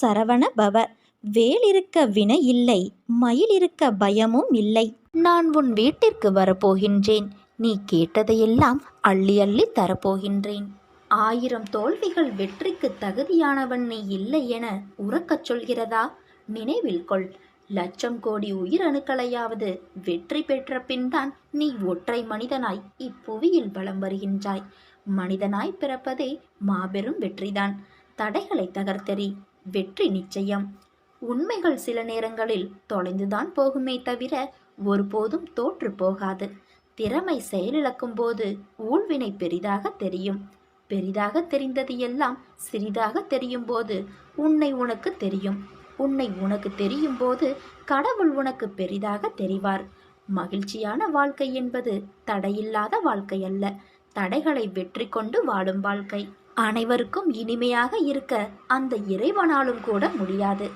சரவண பவ. வேல் இருக்க வினை இல்லை மயில் இருக்க பயமும் இல்லை. நான் உன் வீட்டிற்கு வரப்போகின்றேன். நீ கேட்டதையெல்லாம் அள்ளி அள்ளி தரப்போகின்றேன். ஆயிரம் தோல்விகள் வெற்றிக்கு தகுதியானவன் நீ இல்லை என உறக்கச் சொல்கிறதா? நினைவில் கொள். லட்சம் கோடி உயிரணுக்களையாவது வெற்றி பெற்ற பின்தான் நீ ஒற்றை மனிதனாய் இப்புவியில் வலம் வருகின்றாய். மனிதனாய் பிறப்பதே மாபெரும் வெற்றிதான். தடைகளை தகர்த்தெறி வெற்றி நிச்சயம். உண்மைகள் சில நேரங்களில் தொலைந்துதான் போகுமே தவிர ஒருபோதும் தோற்று போகாது. திறமை செயலிழக்கும் போது ஊழ்வினை பெரிதாக தெரியும். பெரிதாக தெரிந்தது எல்லாம் சிறிதாக தெரியும் போது உன்னை உனக்கு தெரியும். உன்னை உனக்கு தெரியும் போது கடவுள் உனக்கு பெரிதாக தெரிவார். மகிழ்ச்சியான வாழ்க்கை என்பது தடையில்லாத வாழ்க்கை அல்ல. தடைகளை வெற்றி கொண்டு வாழும் வாழ்க்கை. அனைவருக்கும் இனிமையாக இருக்க அந்த இறைவனாலும் கூட முடியாது.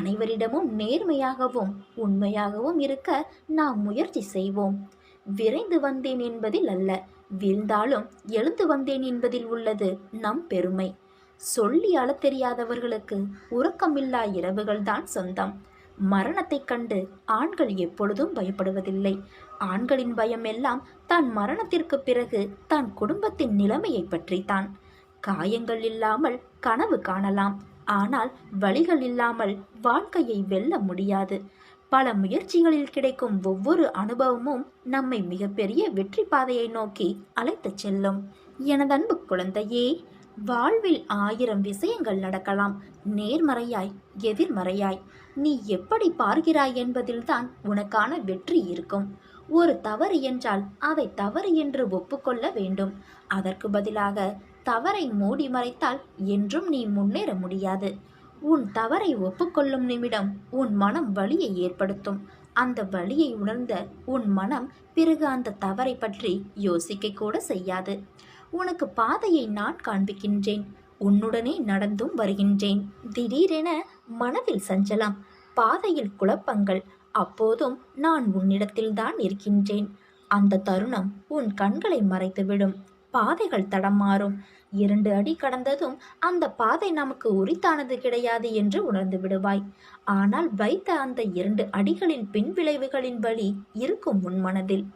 அனைவரிடமும் நேர்மையாகவும் உண்மையாகவும் இருக்க நாம் முயற்சி செய்வோம். விரைந்து வந்தேன் என்பதில் அல்ல வீழ்ந்தாலும் எழுந்து வந்தேன் என்பதில் உள்ளது நம் பெருமை. சொல்லி அள தெரியாதவர்களுக்கு உறக்கமில்லா இரவுகள்தான் சொந்தம். மரணத்தைக் கண்டு ஆண்கள் எப்பொழுதும் பயப்படுவதில்லை. ஆண்களின் பயம் எல்லாம் தான் மரணத்திற்கு பிறகு தான் குடும்பத்தின் நிலைமையை பற்றித்தான். காயங்கள் இல்லாமல் கனவு காணலாம். ஆனால் வழிகள் இல்லாமல் வாழ்க்கையை வெல்ல முடியாது. பல முயற்சிகளில் கிடைக்கும் ஒவ்வொரு அனுபவமும் நம்மை மிகப்பெரிய வெற்றி பாதையை நோக்கி அழைத்துச் செல்லும். எனதன்பு குழந்தையே வாழ்வில் ஆயிரம் விஷயங்கள் நடக்கலாம். நேர்மறையாய் எதிர்மறையாய். நீ எப்படி பார்க்கிறாய் என்பதில்தான் உனக்கான வெற்றி இருக்கும். ஒரு தவறு என்றால் அதை தவறு என்று ஒப்புக்கொள்ள வேண்டும். அதற்கு பதிலாக தவறை மூடி மறைத்தால் என்றும் நீ முன்னேற முடியாது. உன் தவறை ஒப்புக்கொள்ளும் நிமிடம் உன் மனம் வலியை ஏற்படுத்தும். அந்த வழியை உணர்ந்த உன் மனம் பிறகு அந்த தவறை பற்றி யோசிக்க கூட செய்யாது. உனக்கு பாதையை நான் காண்பிக்கின்றேன். உன்னுடனே நடந்தும் வருகின்றேன். திடீரென மனதில் சஞ்சலம் பாதையில் குழப்பங்கள் அப்போதும் நான் உன்னிடத்தில்தான் இருக்கின்றேன். அந்த தருணம் உன் கண்களை மறைத்துவிடும். பாதைகள் தடமாறும் இரண்டு அடி கடந்ததும் அந்த பாதை நமக்கு உரித்தானது கிடையாது என்று உணர்ந்து விடுவாய். ஆனால் வைத்த அந்த இரண்டு அடிகளின் பின் விளைவுகளின் வழி இருக்கும் உன் மனதில்.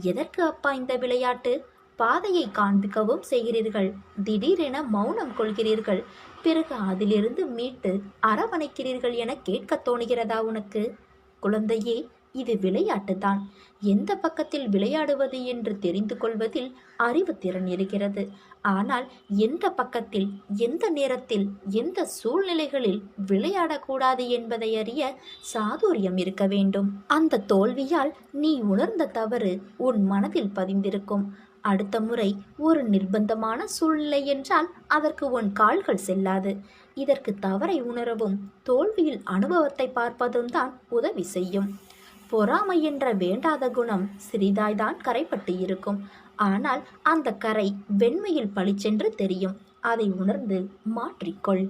எதற்கு அப்பா இந்த விளையாட்டு? பாதையை காண்பிக்கவும் செய்கிறீர்கள். திடீரென மௌனம் கொள்கிறீர்கள். பிறகு அதிலிருந்து மீட்டு அரவணைக்கிறீர்கள் என கேட்கத் தோணுகிறதா உனக்கு? குழந்தையே இது விளையாட்டுதான் எந்த பக்கத்தில் விளையாடுவது என்று தெரிந்து கொள்வதில் அறிவு திறன் இருக்கிறது. ஆனால் எந்த பக்கத்தில் எந்த நேரத்தில் எந்த சூழ்நிலைகளில் விளையாடக்கூடாது என்பதை அறிய சாதுரியம் இருக்க வேண்டும். அந்த தோல்வியால் நீ உணர்ந்த தவறு உன் மனதில் பதிந்திருக்கும். அடுத்த முறை ஒரு நிர்பந்தமான சூழ்நிலை என்றால் அதற்கு உன் கால்கள் செல்லாது. இதற்கு தவறை உணரவும் தோல்வியில் அனுபவத்தை பார்ப்பதும் தான் உதவி செய்யும். பொறாமை என்ற வேண்டாத குணம் சிறிதாய்தான் கரைப்பட்டு இருக்கும். ஆனால் அந்த கரை வெண்மையில் பளிச்சென்று தெரியும். அதை உணர்ந்து மாற்றிக்கொள்.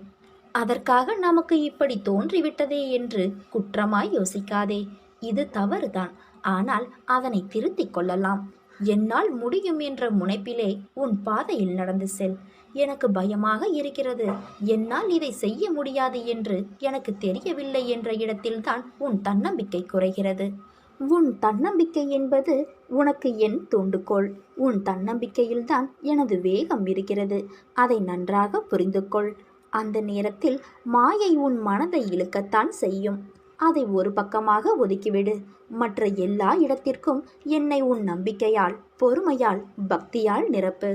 அதற்காக நமக்கு இப்படி தோன்றிவிட்டதே என்று குற்றமாய் யோசிக்காதே. இது தவறுதான். ஆனால் அதனை திருத்திக் கொள்ளலாம். என்னால் முடியும் என்ற முனைப்பிலே உன் பாதையில் நடந்து செல். எனக்கு பயமாக இருக்கிறது. என்னால் இதை செய்ய முடியாது என்று எனக்கு தெரியவில்லை என்ற இடத்தில்தான் உன் தன்னம்பிக்கை குறைகிறது. உன் தன்னம்பிக்கை என்பது உனக்கு என் தூண்டுகோள். உன் தன்னம்பிக்கையில்தான் எனது வேகம் இருக்கிறது. அதை நன்றாக புரிந்து கொள் அந்த நேரத்தில் மாயை உன் மனதை இழுக்கத்தான் செய்யும். அதை ஒரு பக்கமாக ஒதுக்கிவிடு. மற்ற எல்லா இடத்திற்கும் என்னை உன் நம்பிக்கையால் பொறுமையால் பக்தியால் நிரப்பு.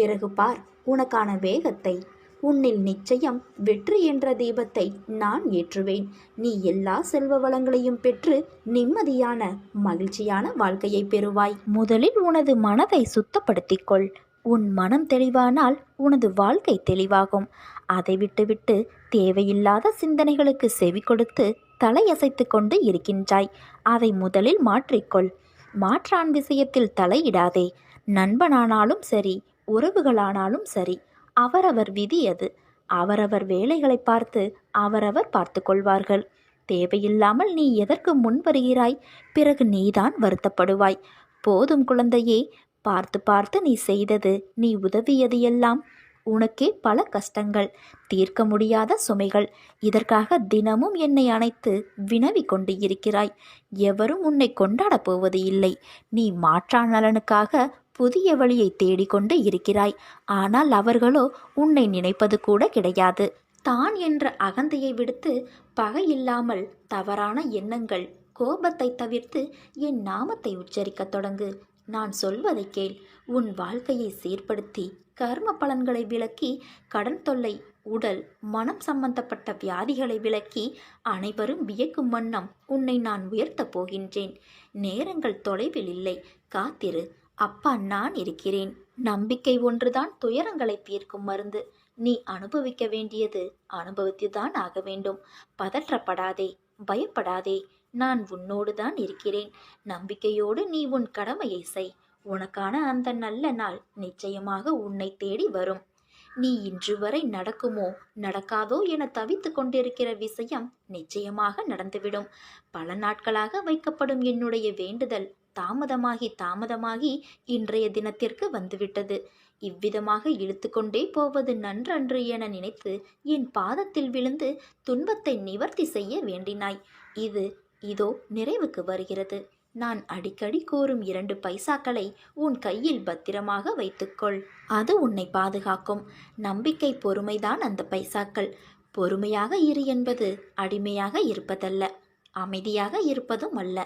பிறகு பார் உனக்கான வேகத்தை உன்னில் நிச்சயம் வெற்றி என்ற தீபத்தை நான் ஏற்றுவேன். நீ எல்லா செல்வ வளங்களையும் பெற்று நிம்மதியான மகிழ்ச்சியான வாழ்க்கையை பெறுவாய். முதலில் உனது மனதை சுத்தப்படுத்திக்கொள். உன் மனம் தெளிவானால் உனது வாழ்க்கை தெளிவாகும். அதை விட்டுவிட்டு தேவையில்லாத சிந்தனைகளுக்கு செவி கொடுத்து தலையசைத்து கொண்டு இருக்கின்றாய். அதை முதலில் மாற்றிக்கொள். மாற்றான் விஷயத்தில் தலையிடாதே. நண்பனானாலும் சரி உறவுகளானாலும் சரி அவரவர் விதி அது அவரவர் வேலைகளை பார்த்து அவரவர் பார்த்து கொள்வார்கள். தேவையில்லாமல் நீ எதற்கு முன் வருகிறாய்? பிறகு நீதான் வருத்தப்படுவாய். போதும் குழந்தையே பார்த்து பார்த்து நீ செய்தது நீ உதவியது எல்லாம் உனக்கே பல கஷ்டங்கள் தீர்க்க முடியாத சுமைகள். இதற்காக தினமும் என்னை அணைத்து வினவி கொண்டு இருக்கிறாய். எவரும் உன்னை கொண்டாடப் போவது இல்லை. நீ மாற்றா நலனுக்காக புதிய வழியை தேடிக்கொண்டு இருக்கிறாய். ஆனால் அவர்களோ உன்னை நினைப்பது கூட கிடையாது. தான் என்ற அகந்தையை விடுத்து பகை இல்லாமல் தவறான எண்ணங்கள் கோபத்தை தவிர்த்து என் நாமத்தை உச்சரிக்கத் தொடங்கு. நான் சொல்வதை கேள். உன் வாழ்க்கையை சீர்படுத்தி கர்ம பலன்களை விளக்கி கடன் தொல்லை உடல் மனம் சம்பந்தப்பட்ட வியாதிகளை விலக்கி அனைவரும் வியக்கும் வண்ணம் உன்னை நான் உயர்த்தப் போகின்றேன். நேரங்கள் தொலைவில் இல்லை. காத்திரு. அப்பா நான் இருக்கிறேன். நம்பிக்கை ஒன்றுதான் துயரங்களை தீர்க்கும் மருந்து. நீ அனுபவிக்க வேண்டியது அனுபவித்துதான் ஆக வேண்டும். பதற்றப்படாதே பயப்படாதே. நான் உன்னோடு தான் இருக்கிறேன். நம்பிக்கையோடு நீ உன் கடமையை செய். உனக்கான அந்த நல்ல நாள் நிச்சயமாக உன்னை தேடி வரும். நீ இன்று வரை நடக்குமோ நடக்காதோ என தவித்து கொண்டிருக்கிற விஷயம் நிச்சயமாக நடந்துவிடும். பல நாட்களாக வைக்கப்படும் என்னுடைய வேண்டுதல் தாமதமாகி தாமதமாகி இன்றைய தினத்திற்கு வந்துவிட்டது. இவ்விதமாக இழுத்துக்கொண்டே போவது நன்றன்று என நினைத்து என் பாதத்தில் விழுந்து துன்பத்தை நிவர்த்தி செய்ய வேண்டினாய். இது இதோ நிறைவுக்கு வருகிறது. நான் அடிக்கடி கூறும் இரண்டு பைசாக்களை உன் கையில் பத்திரமாக வைத்துக்கொள். அது உன்னை பாதுகாக்கும். நம்பிக்கை பொறுமைதான் அந்த பைசாக்கள். பொறுமையாக இரு என்பது அடிமையாக இருப்பதல்ல. அமைதியாக இருப்பதும் அல்ல.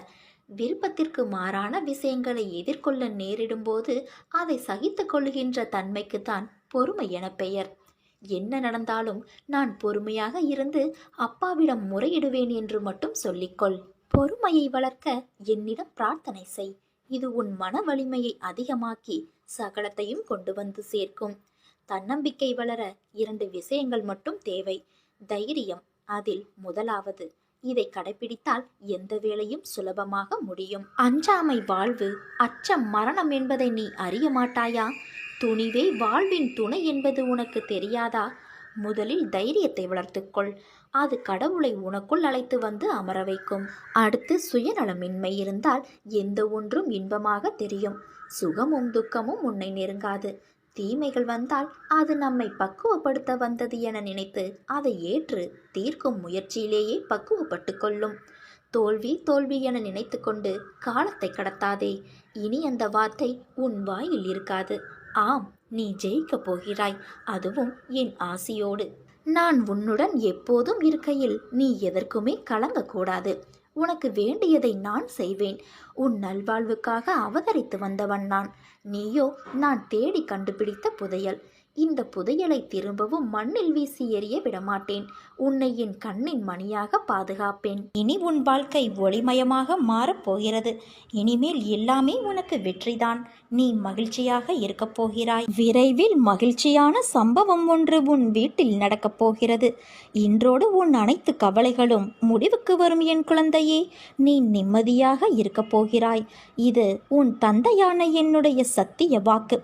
விருப்பத்திற்கு மாறான விஷயங்களை எதிர்கொள்ள நேரிடும்போது அதை சகித்து கொள்கின்ற தன்மைக்குத்தான் பொறுமை என பெயர். என்ன நடந்தாலும் நான் பொறுமையாக இருந்து அப்பாவிடம் முறையிடுவேன் என்று மட்டும் சொல்லிக்கொள். பொறுமையை வளர்க்க என்னிடம் பிரார்த்தனை செய். இது உன் மன வலிமையை அதிகமாக்கி சகலத்தையும் கொண்டு வந்து சேர்க்கும். தன்னம்பிக்கை வளர இரண்டு விஷயங்கள் மட்டும் தேவை. தைரியம் அதில் முதலாவது. இதை கடைபிடித்தால் எந்த வேலையும் சுலபமாக முடியும். அஞ்சாமை வாழ்வு அச்சம் மரணம் என்பதை நீ அறிய மாட்டாயா? துணிவே வாழ்வின் துணை என்பது உனக்கு தெரியாதா? முதலில் தைரியத்தை வளர்த்துக்கொள் அது கடவுளை உனக்குள் அழைத்து வந்து அமர வைக்கும். அடுத்து சுயநலமின்மை இருந்தால் எந்த ஒன்றும் இன்பமாக தெரியும். சுகமும் துக்கமும் உன்னை நெருங்காது. தீமைகள் வந்தால் அது நம்மை பக்குவப்படுத்த வந்தது என நினைத்து அதை ஏற்று தீர்க்கும் முயற்சியிலேயே பக்குவப்பட்டு கொள்ளும். தோல்வி தோல்வி என நினைத்து கொண்டு காலத்தை கடத்தாதே. இனி அந்த வார்த்தை உன் வாயில் இருக்காது. ஆம் நீ ஜெயிக்கப் போகிறாய். அதுவும் என் ஆசியோடு. நான் உன்னுடன் எப்போதும் இருக்கையில் நீ எதற்குமே கலங்கக்கூடாது. உனக்கு வேண்டியதை நான் செய்வேன். உன் நல்வாழ்வுக்காக அவதரித்து வந்தவன் நான். நீயோ நான் தேடி கண்டுபிடித்த புதையல். இந்த புதையலை திரும்பவும் மண்ணில் வீசி எறிய விடமாட்டேன். உன்னை என் கண்ணின் மணியாக பாதுகாப்பேன். இனி உன் வாழ்க்கை ஒளிமயமாக மாறப்போகிறது இனிமேல் எல்லாமே உனக்கு வெற்றிதான். நீ மகிழ்ச்சியாக இருக்கப் போகிறாய். விரைவில் மகிழ்ச்சியான சம்பவம் ஒன்று உன் வீட்டில் நடக்கப் போகிறது. இன்றோடு உன் அனைத்து கவலைகளும் முடிவுக்கு வரும் என் குழந்தையே. நீ நிம்மதியாக இருக்கப் போகிறாய். இது உன் தந்தையான என்னுடைய சத்திய வாக்கு.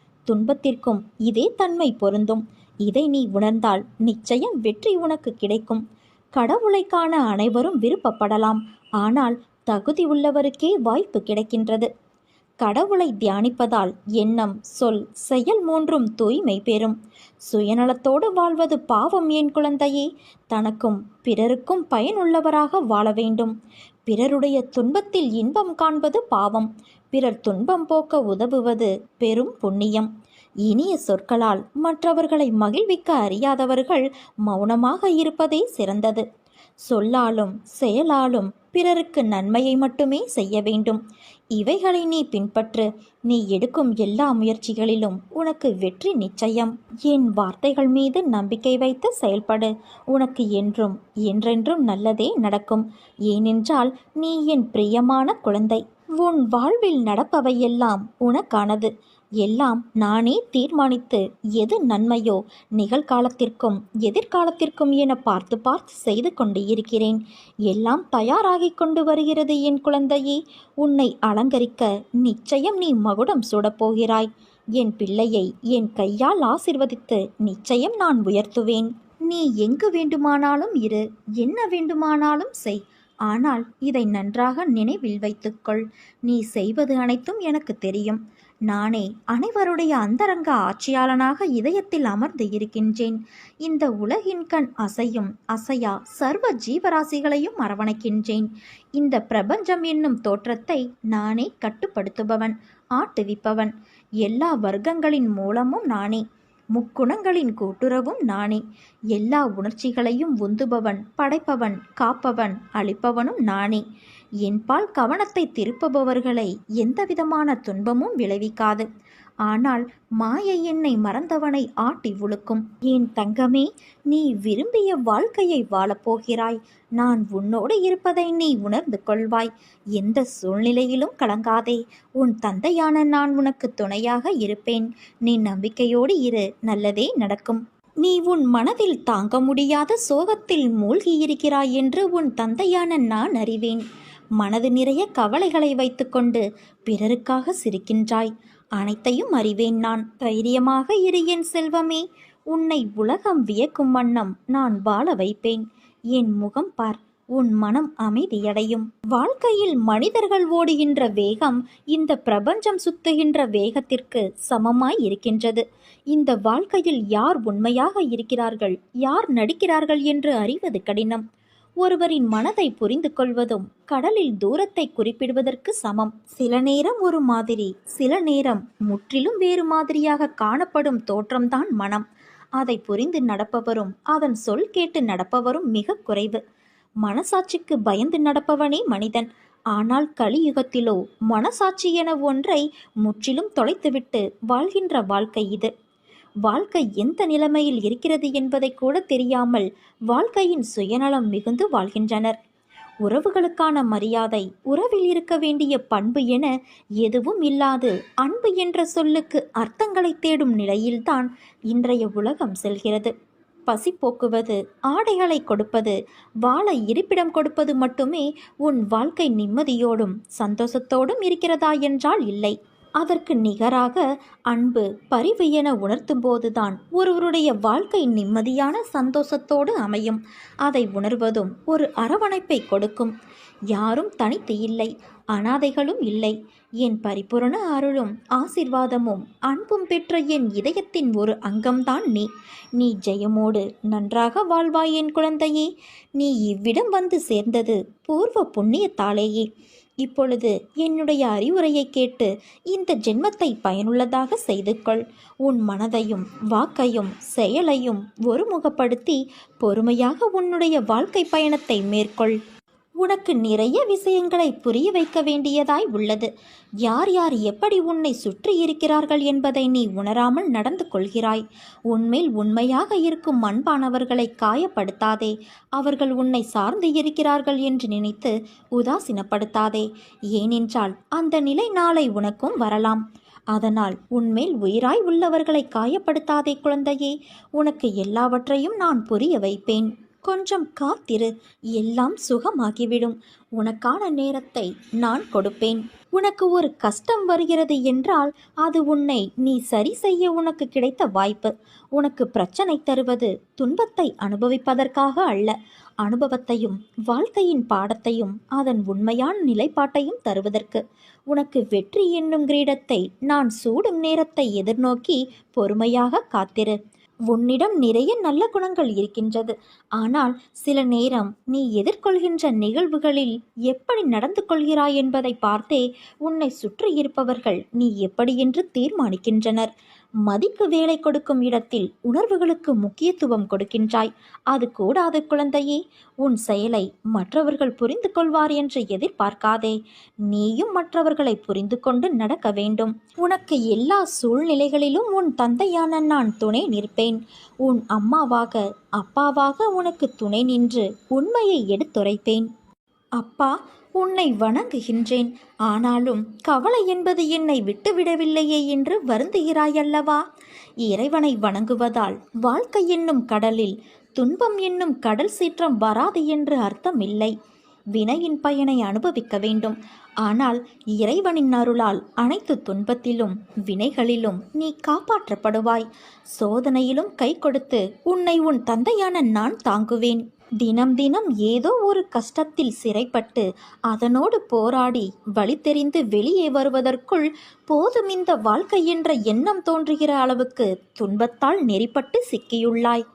துன்பத்திற்கும் இதே தன்மை பொருந்தும். இதை நீ உணர்ந்தால் நிச்சயம் வெற்றி உனக்கு கிடைக்கும். கடவுளை காண அனைவரும் விருப்பப்படலாம். ஆனால் தகுதி உள்ளவருக்கே வாய்ப்பு கிடைக்கின்றது. கடவுளை தியானிப்பதால் எண்ணம் சொல் செயல் மூன்றும் தூய்மை பெறும். சுயநலத்தோடு வாழ்வது பாவம் என் குழந்தையே. தனக்கும் பிறருக்கும் பயனுள்ளவராக வாழ வேண்டும். பிறருடைய துன்பத்தில் இன்பம் காண்பது பாவம். பிறர் துன்பம் போக்க உதவுவது பெரும் புண்ணியம். இனிய சொற்களால் மற்றவர்களை மகிழ்விக்க அறியாதவர்கள் மௌனமாக இருப்பதே சிறந்தது. சொல்லாலும் செயலாலும் பிறருக்கு நன்மையை மட்டுமே செய்ய வேண்டும். இவைகளை நீ பின்பற்று. நீ எடுக்கும் எல்லா முயற்சிகளிலும் உனக்கு வெற்றி நிச்சயம். என் வார்த்தைகள் மீது நம்பிக்கை வைத்து செயல்படு. உனக்கு என்றும் என்றென்றும் நல்லதே நடக்கும். ஏனென்றால் நீ என் பிரியமான குழந்தை. உன் வாழ்வில் நடப்பவையெல்லாம் உனக்கானது. எல்லாம் நானே தீர்மானித்து எது நன்மையோ நிகழ்காலத்திற்கும் எதிர்காலத்திற்கும் என பார்த்து பார்த்து செய்து கொண்டு இருக்கிறேன். எல்லாம் தயாராகி கொண்டு வருகிறது என் குழந்தையே உன்னை அலங்கரிக்க நிச்சயம் நீ மகுடம் சூடப்போகிறாய். என் பிள்ளையை என் கையால் ஆசிர்வதித்து நிச்சயம் நான் உயர்த்துவேன். நீ எங்கு வேண்டுமானாலும் இரு என்ன வேண்டுமானாலும் செய். ஆனால் இதை நன்றாக நினைவில் வைத்துக்கொள். நீ செய்வது அனைத்தும் எனக்கு தெரியும். நானே அனைவருடைய அந்தரங்க ஆட்சியாளனாக இதயத்தில் அமர்ந்து இருக்கின்றேன். இந்த உலகின் கண் அசையும் அசையா சர்வ ஜீவராசிகளையும் அரவணைக்கின்றேன். இந்த பிரபஞ்சம் என்னும் தோற்றத்தை நானே கட்டுப்படுத்துபவன் ஆட்டுவிப்பவன். எல்லா வர்க்கங்களின் மூலமும் நானே முக்குணங்களின் கூட்டுறவும் நானே. எல்லா உணர்ச்சிகளையும் உந்துபவன் படைப்பவன் காப்பவன் அளிப்பவனும் நானே. என்பால் கவனத்தை திருப்புபவர்களை எந்தவிதமான துன்பமும் விளைவிக்காது. ஆனால் மாயை என்னை மறந்தவனை ஆட்டி உழுக்கும். என் தங்கமே நீ விரும்பிய வாழ்க்கையை வாழப்போகிறாய் நான் உன்னோடு இருப்பதை நீ உணர்ந்து கொள்வாய். எந்த சூழ்நிலையிலும் கலங்காதே. உன் தந்தையான நான் உனக்கு துணையாக இருப்பேன். நீ நம்பிக்கையோடு இரு நல்லதே நடக்கும். நீ உன் மனதில் தாங்க முடியாத சோகத்தில் மூழ்கியிருக்கிறாய் என்று உன் தந்தையான நான் அறிவேன். மனது நிறைய கவலைகளை வைத்துக்கொண்டு பிறருக்காக சிரிக்கின்றாய். அனைத்தையும் அறிவேன் நான். தைரியமாக இரு என் செல்வமே. உன்னை உலகம் வியக்கும் வண்ணம் நான் வாழ வைப்பேன். என் முகம் பார் உன் மனம் அமைதியடையும். வாழ்க்கையில் மனிதர்கள் ஓடுகின்ற வேகம் இந்த பிரபஞ்சம் சுத்துகின்ற வேகத்திற்கு சமமாய் இருக்கின்றது. இந்த வாழ்க்கையில் யார் உண்மையாக இருக்கிறார்கள் யார் நடிக்கிறார்கள் என்று அறிவது கடினம். ஒருவரின் மனதை புரிந்து கொள்வதும் கடலில் தூரத்தை குறிப்பிடுவதற்கு சமம். சில நேரம் ஒரு மாதிரி சில நேரம் முற்றிலும் வேறு மாதிரியாக காணப்படும் தோற்றம்தான் மனம். அதை புரிந்து நடப்பவரும் அதன் சொல் கேட்டு நடப்பவரும் மிக குறைவு. மனசாட்சிக்கு பயந்து நடப்பவனே மனிதன். ஆனால் கலியுகத்திலோ மனசாட்சி என ஒன்றை முற்றிலும் தொலைத்துவிட்டு வாழ்கின்ற வாழ்க்கை இது. வாழ்க்கை எந்த நிலைமையில் இருக்கிறது என்பதை கூட தெரியாமல் வாழ்க்கையின் சுயநலம் மிகுந்து வாழ்கின்றனர். உறவுகளுக்கான மரியாதை உறவில் இருக்க வேண்டிய பண்பு என எதுவும் இல்லாது அன்பு என்ற சொல்லுக்கு அர்த்தங்களை தேடும் நிலையில்தான் இன்றைய உலகம் செல்கிறது. பசி போக்குவது ஆடைகளை கொடுப்பது வாழ இருப்பிடம் கொடுப்பது மட்டுமே உன் வாழ்க்கை நிம்மதியோடும் சந்தோஷத்தோடும் இருக்கிறதா என்றால் இல்லை. அதற்கு நிகராக அன்பு பரிவு என உணர்த்தும் போதுதான் ஒருவருடைய வாழ்க்கை நிம்மதியான சந்தோஷத்தோடு அமையும். அதை உணர்வதும் ஒரு அரவணைப்பை கொடுக்கும். யாரும் தனித்து இல்லை அனாதைகளும் இல்லை. என் பரிபூரண அருளும் ஆசிர்வாதமும் அன்பும் பெற்ற என் இதயத்தின் ஒரு அங்கம்தான் நீ. நீ ஜெயமோடு நன்றாக வாழ்வாய் என் குழந்தையே. நீ இவ்விடம் வந்து சேர்ந்தது பூர்வ புண்ணியத்தாலேயே. இப்பொழுது என்னுடைய அறிவுரையை கேட்டு இந்த ஜென்மத்தை பயனுள்ளதாக செய்து கொள். உன் மனதையும் வாக்கையும் செயலையும் ஒருமுகப்படுத்தி பொறுமையாக உன்னுடைய வாழ்க்கை பயணத்தை மேற்கொள். உனக்கு நிறைய விஷயங்களை புரிய வைக்க வேண்டியதாய் உள்ளது. யார் யார் எப்படி உன்னை சுற்றி இருக்கிறார்கள் என்பதை நீ உணராமல் நடந்து கொள்கிறாய். உன்மேல் உண்மையாக இருக்கும் அன்பானவர்களை காயப்படுத்தாதே. அவர்கள் உன்னை சார்ந்து இருக்கிறார்கள் என்று நினைத்து உதாசீனப்படுத்தாதே. ஏனென்றால் அந்த நிலை நாளை உனக்கும் வரலாம். அதனால் உன்மேல் உயிராய் உள்ளவர்களை காயப்படுத்தாதே குழந்தையே. உனக்கு எல்லாவற்றையும் நான் புரிய வைப்பேன். கொஞ்சம் காத்திரு. எல்லாம் சுகமாகிவிடும். உனக்கான நேரத்தை நான் கொடுப்பேன். உனக்கு ஒரு கஷ்டம் வருகிறது என்றால் அது உன்னை நீ சரி செய்ய உனக்கு கிடைத்த வாய்ப்பு. உனக்கு பிரச்சனை தருவது துன்பத்தை அனுபவிப்பதற்காக அல்ல. அனுபவத்தையும் வாழ்க்கையின் பாடத்தையும் அதன் உண்மையான நிலைப்பாட்டையும் தருவதற்கு. உனக்கு வெற்றி என்னும் கிரீடத்தை நான் சூடும் நேரத்தை எதிர்நோக்கி பொறுமையாக காத்திரு. உன்னிடம் நிறைய நல்ல குணங்கள் இருக்கின்றது. ஆனால் சில நேரம் நீ எதிர்கொள்கின்ற நிகழ்வுகளில் எப்படி நடந்து கொள்கிறாய் என்பதை பார்த்தே உன்னை சுற்றி இருப்பவர்கள் நீ எப்படி என்று தீர்மானிக்கின்றனர். மதிக்கு வேலை கொடுக்கும் இடத்தில் உணர்வுகளுக்கு முக்கியத்துவம் கொடுக்கின்றாய். அது கூடாது குழந்தையே உன் செயலை மற்றவர்கள் புரிந்து கொள்வார் என்று எதிர்பார்க்காதே. நீயும் மற்றவர்களை புரிந்து கொண்டு நடக்க வேண்டும். உனக்கு எல்லா சூழ்நிலைகளிலும் உன் தந்தையான நான் துணை நிற்பேன். உன் அம்மாவாக அப்பாவாக உனக்கு துணை நின்று உண்மையை எடுத்துரைப்பேன். அப்பா உன்னை வணங்குகின்றேன். ஆனாலும் கவலை என்பது என்னை விட்டுவிடவில்லையே என்று வருந்துகிறாயல்லவா? இறைவனை வணங்குவதால் வாழ்க்கை என்னும் கடலில் துன்பம் என்னும் கடல் சீற்றம் வராது என்று அர்த்தமில்லை. வினையின் பயனை அனுபவிக்க வேண்டும். ஆனால் இறைவனின் அருளால் அனைத்து துன்பத்திலும் வினைகளிலும் நீ காப்பாற்றப்படுவாய். சோதனையிலும் கை கொடுத்து உன்னை உன் தந்தையான நான் தாங்குவேன். தினம் தினம் ஏதோ ஒரு கஷ்டத்தில் சிறைப்பட்டு அதனோடு போராடி வழி தெரிந்து வெளியே வருவதற்குள் போதும் இந்த வாழ்க்கை என்ற எண்ணம் தோன்றுகிற அளவுக்கு துன்பத்தால் நெறிப்பட்டு சிக்கியுள்ளாய்.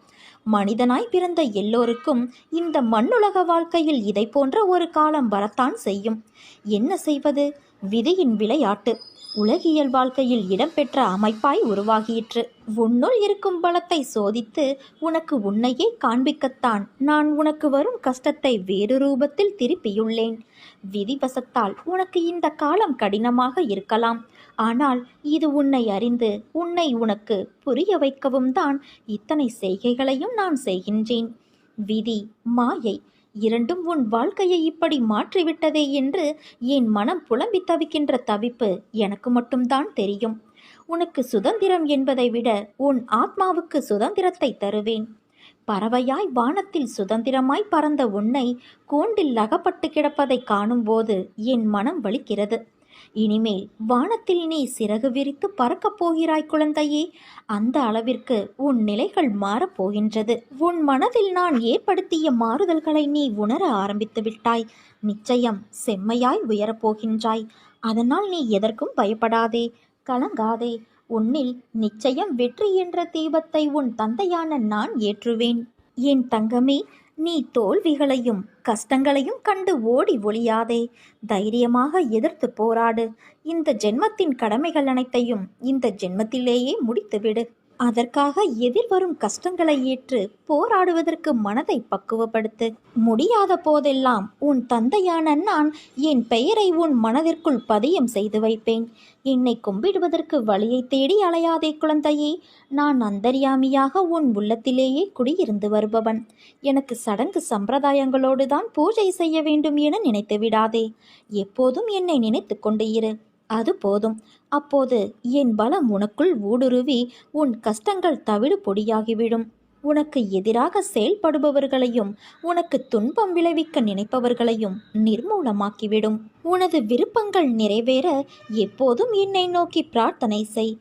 மனிதனாய் பிறந்த எல்லோருக்கும் இந்த மண்ணுலக வாழ்க்கையில் இதை போன்ற ஒரு காலம் வரத்தான் செய்யும். என்ன செய்வது? விதியின் விளையாட்டு. உலகியல் வாழ்க்கையில் இடம்பெற்ற அமைப்பாய் உருவாகிற்று. உன்னுள் இருக்கும் பலத்தை சோதித்து உனக்கு உன்னையே காண்பிக்கத்தான். நான் உனக்கு வரும் கஷ்டத்தை வேறு ரூபத்தில் திருப்பியுள்ளேன். விதிவசத்தால் உனக்கு இந்த காலம் கடினமாக இருக்கலாம். ஆனால் இது உன்னை அறிந்து உன்னை உனக்கு புரிய வைக்கவும் தான் இத்தனை செய்கைகளையும் நான் செய்கின்றேன். விதி மாயை இரண்டும் உன் வாழ்க்கையை இப்படி மாற்றிவிட்டதே என்று என் மனம் புலம்பி தவிக்கின்ற தவிப்பு எனக்கு மட்டும்தான் தெரியும். உனக்கு சுதந்திரம் என்பதை விட உன் ஆத்மாவுக்கு சுதந்திரத்தை தருவேன். பறவையாய் வானத்தில் சுதந்திரமாய் பறந்த உன்னை கூண்டில் அகப்பட்டு கிடப்பதை காணும்போது என் மனம் வலிக்கிறது. இனிமேல் வானத்தில் நீ சிறகு விரித்து பறக்கப் போகிறாய் குழந்தையே. அந்த அளவிற்கு உன் நிலைகள் மாறப்போகின்றது உன் மனதில் நான் ஏற்படுத்திய மாறுதல்களை நீ உணர ஆரம்பித்து விட்டாய். நிச்சயம் செம்மையாய் உயரப்போகின்றாய் அதனால் நீ எதற்கும் பயப்படாதே. கலங்காதே. உன்னில் நிச்சயம் வெற்றி என்ற தீபத்தை உன் தந்தையான நான் ஏற்றுவேன். என் தங்கமே நீ தோல்விகளையும் கஷ்டங்களையும் கண்டு ஓடி ஒளியாதே. தைரியமாக எதிர்த்து போராடு. இந்த ஜென்மத்தின் கடமைகள் அனைத்தையும் இந்த ஜென்மத்திலேயே முடித்துவிடு. அதற்காக எதிர்வரும் கஷ்டங்களை ஏற்று போராடுவதற்கு மனதை பக்குவப்படுத்து. முடியாத போதெல்லாம் உன் தந்தையான நான் என் பெயரை உன் மனதிற்குள் பதியம் செய்து வைப்பேன். என்னை கும்பிடுவதற்கு வழியை தேடி அலையாதே குழந்தையே. நான் அந்தர்யாமியாக உன் உள்ளத்திலேயே குடியிருந்து வருபவன். எனக்கு சடங்கு சம்பிரதாயங்களோடு தான் பூஜை செய்ய வேண்டும் என நினைத்து விடாதே. எப்போதும் என்னை நினைத்து கொண்டு இரு. அது போதும். அப்போது என் பலம் உனக்குள் ஊடுருவி உன் கஷ்டங்கள் தவிடு பொடியாகிவிடும். உனக்கு எதிராக செயல்படுபவர்களையும் உனக்கு துன்பம் விளைவிக்க நினைப்பவர்களையும் நிர்மூலமாக்கிவிடும். உனது விருப்பங்கள் நிறைவேற எப்போதும் என்னை நோக்கி பிரார்த்தனை செய்.